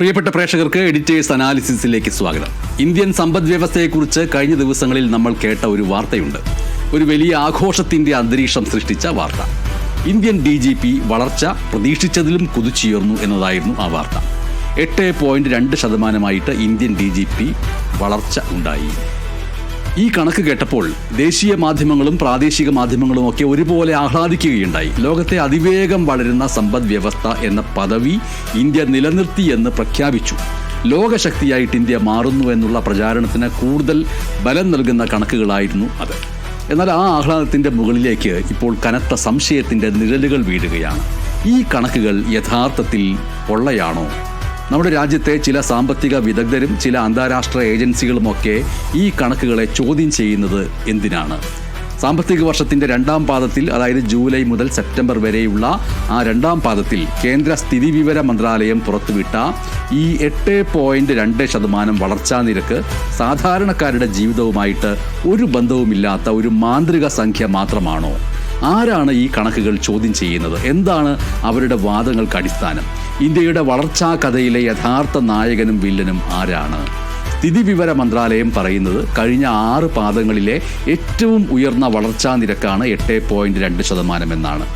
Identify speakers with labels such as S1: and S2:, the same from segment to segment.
S1: പ്രിയപ്പെട്ട പ്രേക്ഷകർക്ക് എഡിറ്റേഴ്സ് അനാലിസിസിലേക്ക് സ്വാഗതം. ഇന്ത്യൻ സമ്പദ് വ്യവസ്ഥയെക്കുറിച്ച് കഴിഞ്ഞ ദിവസങ്ങളിൽ നമ്മൾ കേട്ട ഒരു വാർത്തയുണ്ട്. ഒരു വലിയ ആഘോഷത്തിന്റെ അന്തരീക്ഷം സൃഷ്ടിച്ച വാർത്ത. ഇന്ത്യൻ ഡി ജി പി വളർച്ച പ്രതീക്ഷിച്ചതിലും കുതിച്ചുയർന്നു എന്നതായിരുന്നു ആ വാർത്ത. എട്ട് പോയിന്റ് രണ്ട് ശതമാനമായിട്ട് ഇന്ത്യൻ ഡി ജി പി വളർച്ച ഉണ്ടായി. ഈ കണക്ക് കേട്ടപ്പോൾ ദേശീയ മാധ്യമങ്ങളും പ്രാദേശിക മാധ്യമങ്ങളും ഒക്കെ ഒരുപോലെ ആഹ്ലാദിക്കുകയുണ്ടായി. ലോകത്തെ അതിവേഗം വളരുന്ന സമ്പദ് വ്യവസ്ഥ എന്ന പദവി ഇന്ത്യ നിലനിർത്തി എന്ന് പ്രഖ്യാപിച്ചു. ലോകശക്തിയായിട്ട് ഇന്ത്യ മാറുന്നു എന്നുള്ള പ്രചാരണത്തിന് കൂടുതൽ ബലം നൽകുന്ന കണക്കുകളായിരുന്നു അത്. എന്നാൽ ആ ആഹ്ലാദത്തിന്റെ മുകളിലേക്ക് ഇപ്പോൾ കനത്ത സംശയത്തിന്റെ നിഴലുകൾ വീഴുകയാണ്. ഈ കണക്കുകൾ യഥാർത്ഥത്തിൽ പൊള്ളയാണോ? നമ്മുടെ രാജ്യത്തെ ചില സാമ്പത്തിക വിദഗ്ധരും ചില അന്താരാഷ്ട്ര ഏജൻസികളുമൊക്കെ ഈ കണക്കുകളെ ചോദ്യം ചെയ്യുന്നത് എന്തിനാണ്? സാമ്പത്തിക വർഷത്തിന്റെ രണ്ടാം പാദത്തിൽ അതായത് ജൂലൈ മുതൽ സെപ്റ്റംബർ വരെയുള്ള ആ രണ്ടാം പാദത്തിൽ കേന്ദ്ര സ്ഥിതിവിവര മന്ത്രാലയം പുറത്തുവിട്ട ഈ എട്ട് പോയിന്റ് രണ്ട് ശതമാനം വളർച്ചാ നിരക്ക് സാധാരണക്കാരുടെ ജീവിതവുമായിട്ട് ഒരു ബന്ധവുമില്ലാത്ത ഒരു മാന്ത്രിക സംഖ്യ മാത്രമാണോ? ആരാണ് ഈ കണക്കുകൾ ചോദ്യം ചെയ്യുന്നത്? എന്താണ് അവരുടെ വാദങ്ങൾക്ക് അടിസ്ഥാനം? ഇന്ത്യയുടെ വളർച്ചാ കഥയിലെ യഥാർത്ഥ നായകനും വില്ലനും ആരാണ്? സ്ഥിതിവിവര മന്ത്രാലയം പറയുന്നത് കഴിഞ്ഞ ആറ് പാദങ്ങളിലെ ഏറ്റവും ഉയർന്ന വളർച്ചാ നിരക്കാണ് എട്ട് പോയിന്റ് രണ്ട് ശതമാനം എന്നാണ്.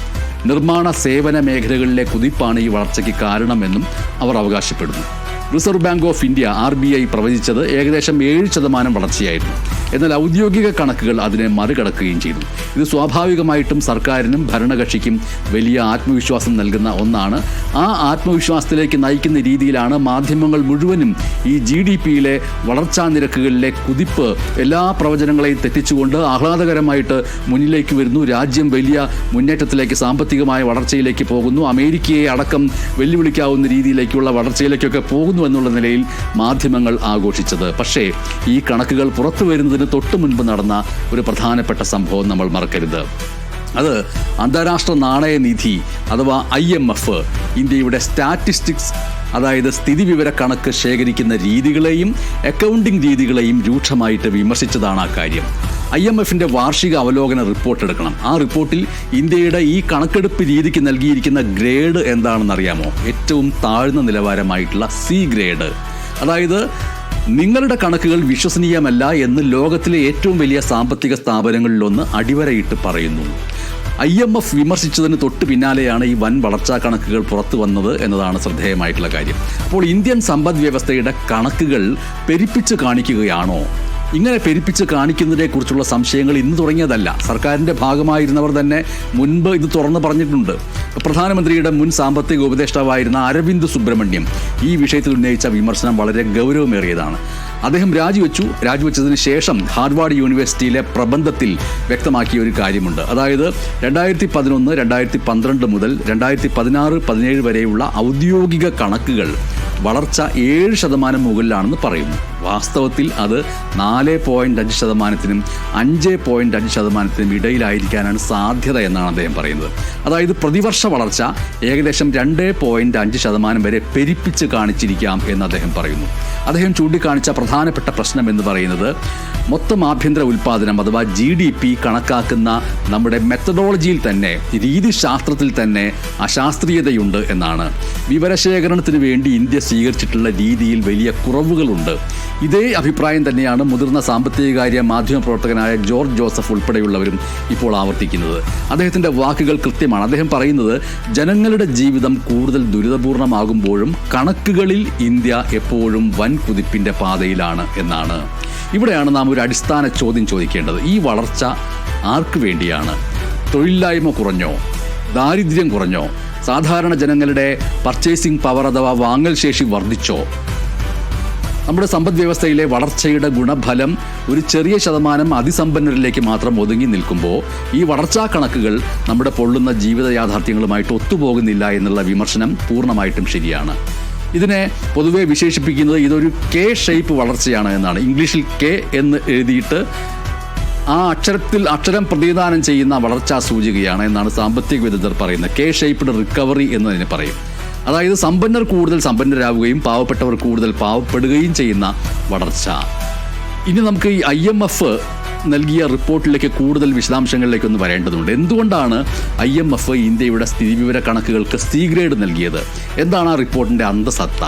S1: നിർമ്മാണ സേവന മേഖലകളിലെ കുതിപ്പാണ് ഈ വളർച്ചയ്ക്ക് കാരണമെന്നും അവർ അവകാശപ്പെടുന്നു. Reserve bank of India R B I പ്രവചിച്ചത് ഏകദേശം ഏഴ് ശതമാനം വളർച്ചയായിരുന്നു. എന്നാൽ ഔദ്യോഗിക കണക്കുകൾ അതിനെ മറികടക്കുകയും ചെയ്തു. ഇത് സ്വാഭാവികമായിട്ടും സർക്കാരിനും ഭരണകക്ഷിക്കും വലിയ ആത്മവിശ്വാസം നൽകുന്ന ഒന്നാണ്. ആ ആത്മവിശ്വാസത്തിലേക്ക് നയിക്കുന്ന രീതിയിലാണ് മാധ്യമങ്ങൾ മുഴുവനും ഈ ജി ഡി പിയിലെ വളർച്ചാ നിരക്കുകളിലെ കുതിപ്പ് എല്ലാ പ്രവചനങ്ങളെയും തെറ്റിച്ചുകൊണ്ട് ആഹ്ലാദകരമായിട്ട് മുന്നിലേക്ക് വരുന്നു. രാജ്യം വലിയ മുന്നേറ്റത്തിലേക്ക് സാമ്പത്തികമായ വളർച്ചയിലേക്ക് പോകുന്നു. അമേരിക്കയെ അടക്കം വെല്ലുവിളിക്കാവുന്ന രീതിയിലേക്കുള്ള വളർച്ചയിലേക്കൊക്കെ പോകുന്നു. എന്നുള്ള നിലയിൽ മാധ്യമങ്ങൾ ആഘോഷിച്ചത്. പക്ഷേ ഈ കണക്കുകൾ പുറത്തു വരുന്നതിന് തൊട്ടു മുൻപ് നടന്ന ഒരു പ്രധാനപ്പെട്ട സംഭവം നമ്മൾ മറക്കരുത്. അത് അന്താരാഷ്ട്ര നാണയനിധി അഥവാ ഐ എം എഫ് ഇന്ത്യയുടെ സ്റ്റാറ്റിസ്റ്റിക്സ് അതായത് സ്ഥിതിവിവര കണക്ക് ശേഖരിക്കുന്ന രീതികളെയും അക്കൗണ്ടിംഗ് രീതികളെയും രൂക്ഷമായിട്ട് വിമർശിച്ചതാണ് ആ കാര്യം. ഐ എം എഫിന്റെ വാർഷിക അവലോകന റിപ്പോർട്ട് എടുക്കണം. ആ റിപ്പോർട്ടിൽ ഇന്ത്യയുടെ ഈ കണക്കെടുപ്പ് രീതിക്ക് നൽകിയിരിക്കുന്ന ഗ്രേഡ് എന്താണെന്ന് അറിയാമോ ഏറ്റവും താഴ്ന്ന നിലവാരമായിട്ടുള്ള സി ഗ്രേഡ്. അതായത് നിങ്ങളുടെ കണക്കുകൾ വിശ്വസനീയമല്ല എന്ന് ലോകത്തിലെ ഏറ്റവും വലിയ സാമ്പത്തിക സ്ഥാപനങ്ങളിലൊന്ന് അടിവരയിട്ട് പറയുന്നു. ഐ എം എഫ് വിമർശിച്ചതിന് തൊട്ട് പിന്നാലെയാണ് ഈ വൻ വളർച്ചാ കണക്കുകൾ പുറത്തു വന്നത് എന്നതാണ് ശ്രദ്ധേയമായിട്ടുള്ള കാര്യം. അപ്പോൾ ഇന്ത്യൻ സമ്പദ് വ്യവസ്ഥയുടെ കണക്കുകൾ പെരിപ്പിച്ച് കാണിക്കുകയാണോ? ഇങ്ങനെ പെരുപ്പിച്ച് കാണിക്കുന്നതിനെ കുറിച്ചുള്ള സംശയങ്ങൾ ഇന്ന് തുടങ്ങിയതല്ല. സർക്കാരിന്റെ ഭാഗമായിരുന്നവർ തന്നെ മുൻപ് ഇത് തുറന്നു പറഞ്ഞിട്ടുണ്ട്. പ്രധാനമന്ത്രിയുടെ മുൻ സാമ്പത്തിക ഉപദേഷ്ടാവായിരുന്ന അരവിന്ദ് സുബ്രഹ്മണ്യം ഈ വിഷയത്തിൽ ഉന്നയിച്ച വിമർശനം വളരെ ഗൗരവമേറിയതാണ്. അദ്ദേഹം രാജിവെച്ചു. രാജിവെച്ചതിന് ശേഷം ഹാർവാർഡ് യൂണിവേഴ്സിറ്റിയിലെ പ്രബന്ധത്തിൽ വ്യക്തമാക്കിയ ഒരു കാര്യമുണ്ട്. അതായത് രണ്ടായിരത്തി പതിനൊന്ന് രണ്ടായിരത്തി പന്ത്രണ്ട് മുതൽ രണ്ടായിരത്തി പതിനാറ് പതിനേഴ് വരെയുള്ള ഔദ്യോഗിക കണക്കുകൾ വളർച്ച ഏഴ് ശതമാനം മുകളിലാണെന്ന് പറയുന്നു. വാസ്തവത്തിൽ അത് നാല് പോയിന്റ് അഞ്ച് ശതമാനത്തിനും അഞ്ച് പോയിന്റ് അഞ്ച് ശതമാനത്തിനും ഇടയിലായിരിക്കാനാണ് സാധ്യത എന്നാണ് അദ്ദേഹം പറയുന്നത്. അതായത് പ്രതിവർഷ വളർച്ച ഏകദേശം രണ്ട് പോയിന്റ് അഞ്ച് ശതമാനം വരെ പെരിപ്പിച്ച് കാണിച്ചിരിക്കാം എന്ന് അദ്ദേഹം പറയുന്നു. അദ്ദേഹം ചൂണ്ടിക്കാണിച്ച പ്രധാനപ്പെട്ട പ്രശ്നം എന്ന് പറയുന്നത് മൊത്തം ആഭ്യന്തര ഉൽപ്പാദനം അഥവാ ജി ഡി പി കണക്കാക്കുന്ന നമ്മുടെ മെത്തഡോളജിയിൽ തന്നെ രീതിശാസ്ത്രത്തിൽ തന്നെ അശാസ്ത്രീയതയുണ്ട് എന്നാണ്. വിവരശേഖരണത്തിന് വേണ്ടി ഇന്ത്യ സ്വീകരിച്ചിട്ടുള്ള രീതിയിൽ വലിയ കുറവുകളുണ്ട്. ഇതേ അഭിപ്രായം തന്നെയാണ് മുതിർന്ന സാമ്പത്തികകാര്യ മാധ്യമ പ്രവർത്തകനായ ജോർജ് ജോസഫ് ഉൾപ്പെടെയുള്ളവരും ഇപ്പോൾ ആവർത്തിക്കുന്നത്. അദ്ദേഹത്തിന്റെ വാക്കുകൾ കൃത്യമാണ്. അദ്ദേഹം പറയുന്നത് ജനങ്ങളുടെ ജീവിതം കൂടുതൽ ദുരിതപൂർണമാകുമ്പോഴും കണക്കുകളിൽ ഇന്ത്യ എപ്പോഴും വൻ കുതിപ്പിന്റെ പാതയിലാണ് എന്നാണ്. ഇവിടെയാണ് നാം ഒരു അടിസ്ഥാന ചോദ്യം ചോദിക്കേണ്ടത്. ഈ വളർച്ച ആർക്ക് വേണ്ടിയാണ്? തൊഴിലില്ലായ്മ കുറഞ്ഞോ? ദാരിദ്ര്യം കുറഞ്ഞോ? സാധാരണ ജനങ്ങളുടെ പർച്ചേസിംഗ് പവർ അഥവാ വാങ്ങൽ ശേഷി വർദ്ധിച്ചോ? നമ്മുടെ സമ്പദ് വ്യവസ്ഥയിലെ വളർച്ചയുടെ ഗുണഫലം ഒരു ചെറിയ ശതമാനം അതിസമ്പന്നരിലേക്ക് മാത്രം ഒതുങ്ങി നിൽക്കുമ്പോൾ ഈ വളർച്ചാ കണക്കുകൾ നമ്മുടെ പൊള്ളുന്ന ജീവിത യാഥാർത്ഥ്യങ്ങളുമായിട്ട് ഒത്തുപോകുന്നില്ല എന്നുള്ള വിമർശനം പൂർണമായിട്ടും ശരിയാണ്. ഇതിനെ പൊതുവെ വിശേഷിപ്പിക്കുന്നത് ഇതൊരു കെ ഷേപ്പ് വളർച്ചയാണ് എന്നാണ്. ഇംഗ്ലീഷിൽ കെ എന്ന് എഴുതിയിട്ട് ആ അക്ഷരത്തിൽ അക്ഷരം പ്രതിദാനം ചെയ്യുന്ന വളർച്ചാ സൂചികയാണ് എന്നാണ് സാമ്പത്തിക വിദഗ്ധർ പറയുന്നത്. കെ ഷേപ്പ്ഡ് റിക്കവറി എന്ന് തന്നെ പറയും. അതായത് സമ്പന്നർ കൂടുതൽ സമ്പന്നരാകുകയും പാവപ്പെട്ടവർ കൂടുതൽ പാവപ്പെടുകയും ചെയ്യുന്ന വളർച്ച. ഇനി നമുക്ക് ഈ ഐ എം എഫ് നൽകിയ റിപ്പോർട്ടിലേക്ക് കൂടുതൽ വിശദാംശങ്ങളിലേക്ക് ഒന്ന് വരേണ്ടതുണ്ട്. എന്തുകൊണ്ടാണ് ഐ എം എഫ് ഇന്ത്യയുടെ സ്ഥിതിവിവര കണക്കുകൾക്ക് സി ഗ്രേഡ് നൽകിയത്? എന്താണ് ആ റിപ്പോർട്ടിന്റെ അന്തസത്ത?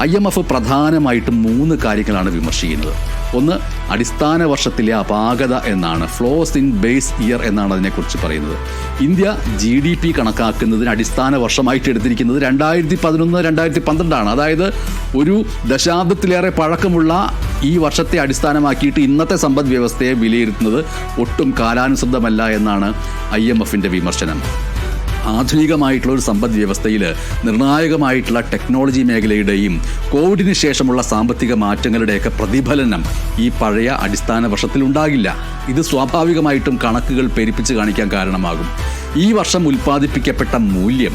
S1: ഐ എം എഫ് പ്രധാനമായിട്ടും മൂന്ന് കാര്യങ്ങളാണ് വിമർശിക്കുന്നത്. ഒന്ന് അടിസ്ഥാന വർഷത്തിലെ അപാകത എന്നാണ്. ഫ്ലോസ് ഇൻ ബേസ് ഇയർ എന്നാണ് അതിനെക്കുറിച്ച് പറയുന്നത്. ഇന്ത്യ ജി ഡി പി കണക്കാക്കുന്നതിന് അടിസ്ഥാന വർഷമായിട്ട് എടുത്തിരിക്കുന്നത് രണ്ടായിരത്തി പതിനൊന്ന് രണ്ടായിരത്തി പന്ത്രണ്ടാണ് അതായത് ഒരു ദശാബ്ദത്തിലേറെ പഴക്കമുള്ള ഈ വർഷത്തെ അടിസ്ഥാനമാക്കിയിട്ട് ഇന്നത്തെ സമ്പദ് വ്യവസ്ഥയെ വിലയിരുത്തുന്നത് ഒട്ടും കാലാനുസൃതമല്ല എന്നാണ് ഐ എം എഫിന്റെ വിമർശനം. ആധുനികമായിട്ടുള്ള ഒരു സമ്പദ് വ്യവസ്ഥയിൽ നിർണായകമായിട്ടുള്ള ടെക്നോളജി മേഖലയുടെയും കോവിഡിന് ശേഷമുള്ള സാമ്പത്തിക മാറ്റങ്ങളുടെയൊക്കെ പ്രതിഫലനം ഈ പഴയ അടിസ്ഥാന വർഷത്തിൽ ഉണ്ടാകില്ല ഇത് സ്വാഭാവികമായിട്ടും കണക്കുകൾ പെരുപ്പിച്ച് കാണിക്കാൻ കാരണമാകും. ഈ വർഷം ഉൽപ്പാദിപ്പിക്കപ്പെട്ട മൂല്യം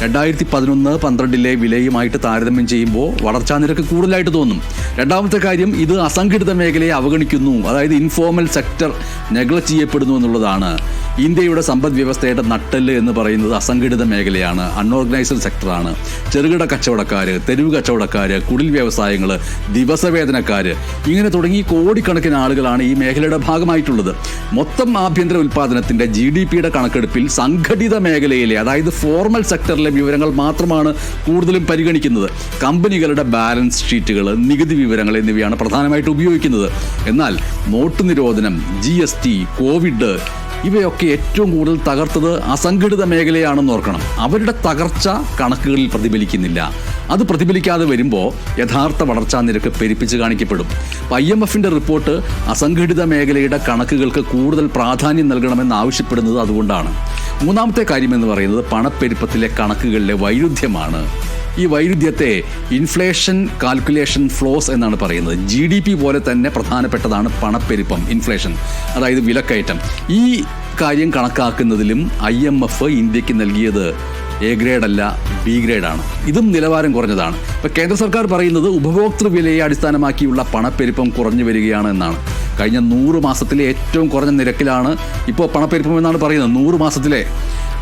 S1: രണ്ടായിരത്തി പതിനൊന്ന് പന്ത്രണ്ടിലെ വിലയുമായിട്ട് താരതമ്യം ചെയ്യുമ്പോൾ വളർച്ചാ നിരക്ക് കൂടുതലായിട്ട് തോന്നും. രണ്ടാമത്തെ കാര്യം ഇത് അസംഘടിത മേഖലയെ അവഗണിക്കുന്നു. അതായത് ഇൻഫോർമൽ സെക്ടർ നെഗ്ലക്ട് ചെയ്യപ്പെടുന്നു എന്നുള്ളതാണ്. ഇന്ത്യയുടെ സമ്പദ് വ്യവസ്ഥയുടെ നട്ടെല്ല് എന്ന് പറയുന്നത് അസംഘടിത മേഖലയാണ്. അൺഓർഗനൈസ്ഡ് സെക്ടറാണ് ചെറുകിട കച്ചവടക്കാർ തെരുവ് കച്ചവടക്കാർ കുടിൽ വ്യവസായങ്ങൾ ദിവസവേതനക്കാർ ഇങ്ങനെ തുടങ്ങി കോടിക്കണക്കിന് ആളുകളാണ് ഈ മേഖലയുടെ ഭാഗമായിട്ടുള്ളത്. മൊത്തം ആഭ്യന്തര ഉൽപ്പാദനത്തിന്റെ ജി ഡി പിയുടെ കണക്കെടുപ്പിൽ സംഘടിത മേഖലയിലെ അതായത് ഫോർമൽ സെക്ടറിലെ വിവരങ്ങൾ മാത്രമാണ് കൂടുതലും പരിഗണിക്കുന്നത്. കമ്പനികളുടെ ബാലൻസ് ഷീറ്റുകൾ നികുതി വിവരങ്ങൾ എന്നിവയാണ് പ്രധാനമായിട്ട് ഉപയോഗിക്കുന്നത്. എന്നാൽ നോട്ട് നിരോധനം ജി എസ് ടി കോവിഡ് ഇവയൊക്കെ ഏറ്റവും കൂടുതൽ തകർത്തത് അസംഘടിത മേഖലയാണെന്ന് ഓർക്കണം. അവരുടെ തകർച്ച കണക്കുകളിൽ പ്രതിഫലിക്കുന്നില്ല. അത് പ്രതിഫലിക്കാതെ വരുമ്പോൾ യഥാർത്ഥ വളർച്ചാ നിരക്ക് പെരുപ്പിച്ച് കാണിക്കപ്പെടും. ഐ എം എഫിന്റെ റിപ്പോർട്ട് അസംഘടിത മേഖലയുടെ കണക്കുകൾക്ക് കൂടുതൽ പ്രാധാന്യം നൽകണമെന്ന് ആവശ്യപ്പെടുന്നത് അതുകൊണ്ടാണ്. മൂന്നാമത്തെ കാര്യം എന്ന് പറയുന്നത് പണപ്പെരുപ്പത്തിലെ കണക്കുകളിലെ വൈരുദ്ധ്യമാണ്. ഈ വൈരുദ്ധ്യത്തെ ഇൻഫ്ലേഷൻ കാൽക്കുലേഷൻ ഫ്ലോസ് എന്നാണ് പറയുന്നത്. ജി ഡി പി പോലെ തന്നെ പ്രധാനപ്പെട്ടതാണ് പണപ്പെരുപ്പം ഇൻഫ്ലേഷൻ അതായത് വിലക്കയറ്റം. ഈ കാര്യം കണക്കാക്കുന്നതിലും ഐ എം എഫ് ഇന്ത്യയ്ക്ക് നൽകിയത് എ ഗ്രേഡ് അല്ല ബി ഗ്രേഡാണ് ഇതും നിലവാരം കുറഞ്ഞതാണ്. ഇപ്പോൾ കേന്ദ്ര സർക്കാർ പറയുന്നത് ഉപഭോക്തൃ വിലയെ അടിസ്ഥാനമാക്കിയുള്ള പണപ്പെരുപ്പം കുറഞ്ഞു വരികയാണ് എന്നാണ്. കഴിഞ്ഞ നൂറ് മാസത്തിലെ ഏറ്റവും കുറഞ്ഞ നിരക്കിലാണ് ഇപ്പോൾ പണപ്പെരുപ്പം എന്നാണ് പറയുന്നത്. നൂറ് മാസത്തിലെ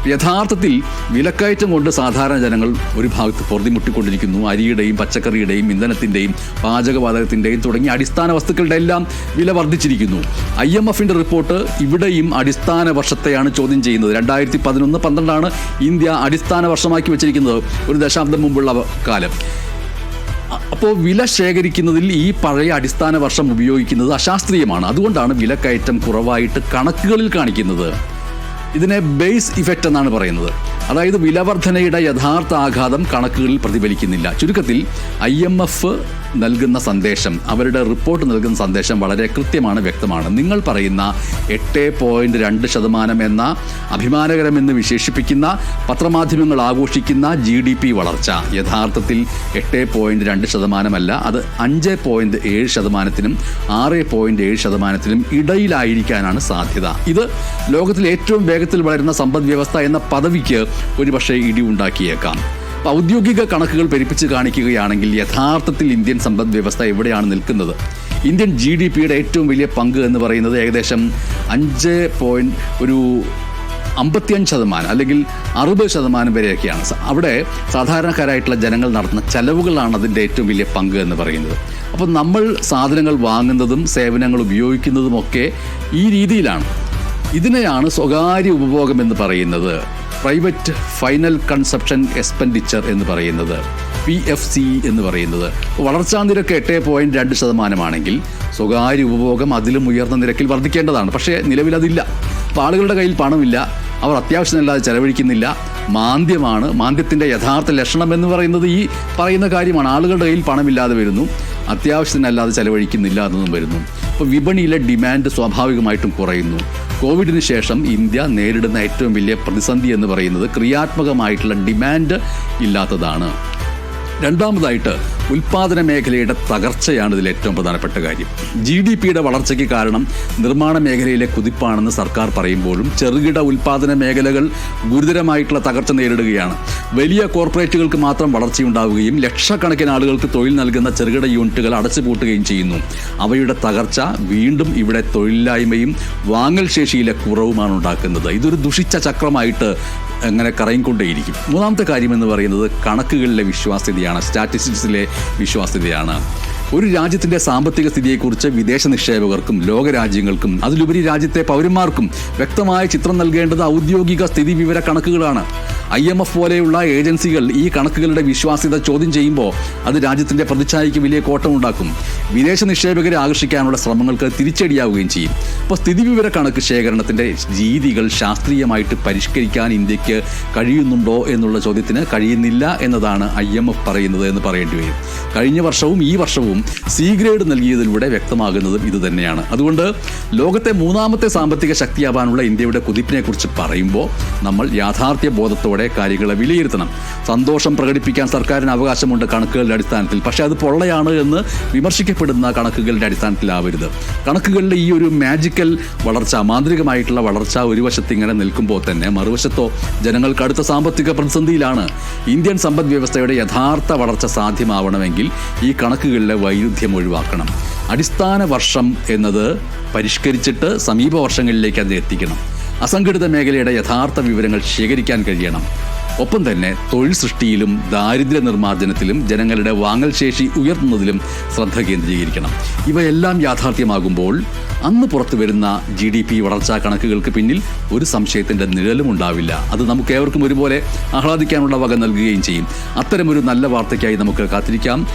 S1: യഥാർത്ഥത്തിൽ വിലക്കയറ്റം കൊണ്ട് സാധാരണ ജനങ്ങൾ ഒരു ഭാഗത്ത് പൊറുതിമുട്ടിക്കൊണ്ടിരിക്കുന്നു. അരിയുടെയും പച്ചക്കറിയുടെയും ഇന്ധനത്തിന്റെയും പാചകവാതകത്തിന്റെയും തുടങ്ങിയ അടിസ്ഥാന വസ്തുക്കളുടെ എല്ലാം വില വർദ്ധിച്ചിരിക്കുന്നു. ഐ എം എഫിന്റെ റിപ്പോർട്ട് ഇവിടെയും അടിസ്ഥാന വർഷത്തെയാണ് ചോദ്യം ചെയ്യുന്നത്. രണ്ടായിരത്തി പതിനൊന്ന് പന്ത്രണ്ടാണ് ഇന്ത്യ അടിസ്ഥാന വർഷമാക്കി വെച്ചിരിക്കുന്നത്. ഒരു ദശാബ്ദം മുമ്പുള്ള കാലം. അപ്പോൾ വില ശേഖരിക്കുന്നതിൽ ഈ പഴയ അടിസ്ഥാന വർഷം ഉപയോഗിക്കുന്നത് അശാസ്ത്രീയമാണ്. അതുകൊണ്ടാണ് വിലക്കയറ്റം കുറവായിട്ട് കണക്കുകളിൽ കാണിക്കുന്നത്. ഇതിനെ ബേസ് ഇഫക്റ്റ് എന്നാണ് പറയുന്നത്. അതായത് വിലവർധനയുടെ യഥാർത്ഥ ആഘാതം കണക്കുകളിൽ പ്രതിഫലിക്കുന്നില്ല. ചുരുക്കത്തിൽ ഐ എം എഫ് നൽകുന്ന സന്ദേശം അവരുടെ റിപ്പോർട്ട് നൽകുന്ന സന്ദേശം വളരെ കൃത്യമാണ് വ്യക്തമാണ്. നിങ്ങൾ പറയുന്ന എട്ട് പോയിന്റ് രണ്ട് ശതമാനം എന്ന അഭിമാനകരമെന്ന് വിശേഷിപ്പിക്കുന്ന പത്രമാധ്യമങ്ങൾ ആഘോഷിക്കുന്ന ജി ഡി പി വളർച്ച യഥാർത്ഥത്തിൽ എട്ട് പോയിന്റ് രണ്ട് ശതമാനമല്ല അത് അഞ്ച് പോയിന്റ് ഏഴ് ശതമാനത്തിനും ആറ് പോയിന്റ് ഏഴ് ശതമാനത്തിനും ഇടയിലായിരിക്കാനാണ് സാധ്യത. ഇത് ലോകത്തിൽ ഏറ്റവും വേഗത്തിൽ വളരുന്ന സമ്പദ് വ്യവസ്ഥ എന്ന പദവിക്ക് ഒരുപക്ഷെ ഇടിവുണ്ടാക്കിയേക്കാം. ഔദ്യോഗിക കണക്കുകൾ പെരുപ്പിച്ച് കാണിക്കുകയാണെങ്കിൽ യഥാർത്ഥത്തിൽ ഇന്ത്യൻ സമ്പദ് വ്യവസ്ഥ എവിടെയാണ് നിൽക്കുന്നത്? ഇന്ത്യൻ ജി ഡി പിയുടെ ഏറ്റവും വലിയ പങ്ക് എന്ന് പറയുന്നത് ഏകദേശം അഞ്ച് പോയിന്റ് ഒരു അമ്പത്തിയഞ്ച് ശതമാനം അല്ലെങ്കിൽ അറുപത് ശതമാനം വരെയൊക്കെയാണ്. അവിടെ സാധാരണക്കാരായിട്ടുള്ള ജനങ്ങൾ നടത്തുന്ന ചെലവുകളാണ് അതിന്റെ ഏറ്റവും വലിയ പങ്ക് എന്ന് പറയുന്നത്. അപ്പോൾ നമ്മൾ സാധനങ്ങൾ വാങ്ങുന്നതും സേവനങ്ങൾ ഉപയോഗിക്കുന്നതുമൊക്കെ ഈ രീതിയിലാണ്. ഇതിനെയാണ് സ്വകാര്യ ഉപഭോഗം എന്ന് പറയുന്നത്. പ്രൈവറ്റ് ഫൈനൽ കൺസപ്ഷൻ എക്സ്പെൻഡിച്ചർ എന്ന് പറയുന്നത് പി എഫ് സി എന്ന് പറയുന്നത്. വളർച്ചാ നിരക്ക് എട്ട് പോയിന്റ് രണ്ട് ശതമാനമാണെങ്കിൽ സ്വകാര്യ ഉപഭോഗം അതിലും ഉയർന്ന നിരക്കിൽ വർദ്ധിക്കേണ്ടതാണ്. പക്ഷേ നിലവിൽ അതില്ല. അപ്പോൾ ആളുകളുടെ കയ്യിൽ പണമില്ല. അവർ അത്യാവശ്യമല്ലാതെ ചെലവഴിക്കുന്നില്ല. മാന്ദ്യമാണ് മാന്ദ്യത്തിന്റെ യഥാർത്ഥ ലക്ഷണം എന്ന് പറയുന്നത് ഈ പറയുന്ന കാര്യമാണ്. ആളുകളുടെ കയ്യിൽ പണമില്ലാതെ വരുന്നു. അത്യാവശ്യത്തിനല്ലാതെ ചെലവഴിക്കുന്നില്ല എന്നതും വരുന്നു. അപ്പോൾ വിപണിയിലെ ഡിമാൻഡ് സ്വാഭാവികമായിട്ടും കുറയുന്നു. കോവിഡിന് ശേഷം ഇന്ത്യ നേരിടുന്ന ഏറ്റവും വലിയ പ്രതിസന്ധി എന്ന് പറയുന്നത് ക്രിയാത്മകമായിട്ടുള്ള ഡിമാൻഡ് ഇല്ലാത്തതാണ്. രണ്ടാമതായിട്ട് ഉൽപാദന മേഖലയുടെ തകർച്ചയാണ് ഇതിൽ ഏറ്റവും പ്രധാനപ്പെട്ട കാര്യം. ജി ഡി പിയുടെ വളർച്ചയ്ക്ക് കാരണം നിർമ്മാണ മേഖലയിലെ കുതിപ്പാണെന്ന് സർക്കാർ പറയുമ്പോഴും ചെറുകിട ഉൽപാദന മേഖലകൾ ഗുരുതരമായിട്ടുള്ള തകർച്ച നേരിടുകയാണ്. വലിയ കോർപ്പറേറ്റുകൾക്ക് മാത്രം വളർച്ചയുണ്ടാവുകയും ലക്ഷക്കണക്കിന് ആളുകൾക്ക് തൊഴിൽ നൽകുന്ന ചെറുകിട യൂണിറ്റുകൾ അടച്ചുപൂട്ടുകയും ചെയ്യുന്നു. അവയുടെ തകർച്ച വീണ്ടും ഇവിടെ തൊഴിലില്ലായ്മയും വാങ്ങൽ ശേഷിയിലെ കുറവുമാണ് ഉണ്ടാക്കുന്നത്. ഇതൊരു ദുഷിച്ച ചക്രമായിട്ട് അങ്ങനെ കറങ്ങിക്കൊണ്ടേയിരിക്കും. മൂന്നാമത്തെ കാര്യം എന്ന് പറയുന്നത് കണക്കുകളിലെ വിശ്വാസ്യതയാണ് സ്റ്റാറ്റിസ്റ്റിക്സിലെ വിശ്വാസ്യതയാണ്. ഒരു രാജ്യത്തിന്റെ സാമ്പത്തിക സ്ഥിതിയെക്കുറിച്ച് വിദേശ നിക്ഷേപകർക്കും ലോകരാജ്യങ്ങൾക്കും അതിലുപരി രാജ്യത്തെ പൗരന്മാർക്കും വ്യക്തമായ ചിത്രം നൽകേണ്ടത് ഔദ്യോഗിക സ്ഥിതി വിവര കണക്കുകളാണ്. ഐ എം എഫ് പോലെയുള്ള ഏജൻസികൾ ഈ കണക്കുകളുടെ വിശ്വാസ്യത ചോദ്യം ചെയ്യുമ്പോൾ അത് രാജ്യത്തിന്റെ പ്രതിച്ഛായയ്ക്ക് വലിയ കോട്ടമുണ്ടാക്കും. വിദേശ നിക്ഷേപകരെ ആകർഷിക്കാനുള്ള ശ്രമങ്ങൾക്ക് തിരിച്ചടിയാവുകയും ചെയ്യും. അപ്പോൾ സ്ഥിതിവിവര കണക്ക് ശേഖരണത്തിന്റെ രീതികൾ ശാസ്ത്രീയമായിട്ട് പരിഷ്കരിക്കാൻ ഇന്ത്യയ്ക്ക് കഴിയുന്നുണ്ടോ എന്നുള്ള ചോദ്യത്തിന് കഴിയുന്നില്ല എന്നതാണ് ഐ എം എഫ് പറയുന്നത് എന്ന് പറയേണ്ടി വരും. കഴിഞ്ഞ വർഷവും ഈ വർഷവും സി ഗ്രേഡ് നൽകിയതിലൂടെ വ്യക്തമാകുന്നതും ഇതുതന്നെയാണ് അതുകൊണ്ട് ലോകത്തെ മൂന്നാമത്തെ സാമ്പത്തിക ശക്തിയാവാനുള്ള ഇന്ത്യയുടെ കുതിപ്പിനെക്കുറിച്ച് പറയുമ്പോൾ നമ്മൾ യാഥാർത്ഥ്യ ബോധത്തോടെ കാര്യങ്ങളെ വിലയിരുത്തണം. സന്തോഷം പ്രകടിപ്പിക്കാൻ സർക്കാരിന് അവകാശമുണ്ട് കണക്കുകളുടെ അടിസ്ഥാനത്തിൽ. പക്ഷേ അത് പൊള്ളയാണ് എന്ന് വിമർശിക്കപ്പെടുന്ന കണക്കുകളുടെ അടിസ്ഥാനത്തിലാവരുത്. കണക്കുകളുടെ ഈ ഒരു മാജിക്കൽ വളർച്ച മാന്ത്രികമായിട്ടുള്ള വളർച്ച ഒരു വശത്ത് ഇങ്ങനെ നിൽക്കുമ്പോൾ തന്നെ മറുവശത്തോ ജനങ്ങൾക്ക് അടുത്ത സാമ്പത്തിക പ്രതിസന്ധിയിലാണ്. ഇന്ത്യൻ സമ്പദ് വ്യവസ്ഥയുടെ യഥാർത്ഥ വളർച്ച സാധ്യമാവണമെങ്കിൽ ഈ കണക്കുകളിലെ വൈരുദ്ധ്യം ഒഴിവാക്കണം. അടിസ്ഥാന വർഷം എന്നത് പരിഷ്കരിച്ചിട്ട് സമീപ വർഷങ്ങളിലേക്ക് അത് എത്തിക്കണം. അസംഘടിത മേഖലയുടെ യഥാർത്ഥ വിവരങ്ങൾ ശേഖരിക്കാൻ കഴിയണം. ഒപ്പം തന്നെ തൊഴിൽ സൃഷ്ടിയിലും ദാരിദ്ര്യ നിർമ്മാർജനത്തിലും ജനങ്ങളുടെ വാങ്ങൽ ശേഷി ഉയർത്തുന്നതിലും ശ്രദ്ധ കേന്ദ്രീകരിക്കണം. ഇവയെല്ലാം യാഥാർത്ഥ്യമാകുമ്പോൾ അന്ന് പുറത്തു വരുന്ന ജി ഡി പി വളർച്ചാ കണക്കുകൾക്ക് പിന്നിൽ ഒരു സംശയത്തിന്റെ നിഴലും ഉണ്ടാവില്ല. അത് നമുക്ക് ഏവർക്കും ഒരുപോലെ ആഹ്ലാദിക്കാനുള്ള വക നൽകുകയും ചെയ്യും. അത്തരമൊരു നല്ല വാർത്തയ്ക്കായി നമുക്ക് കാത്തിരിക്കാം.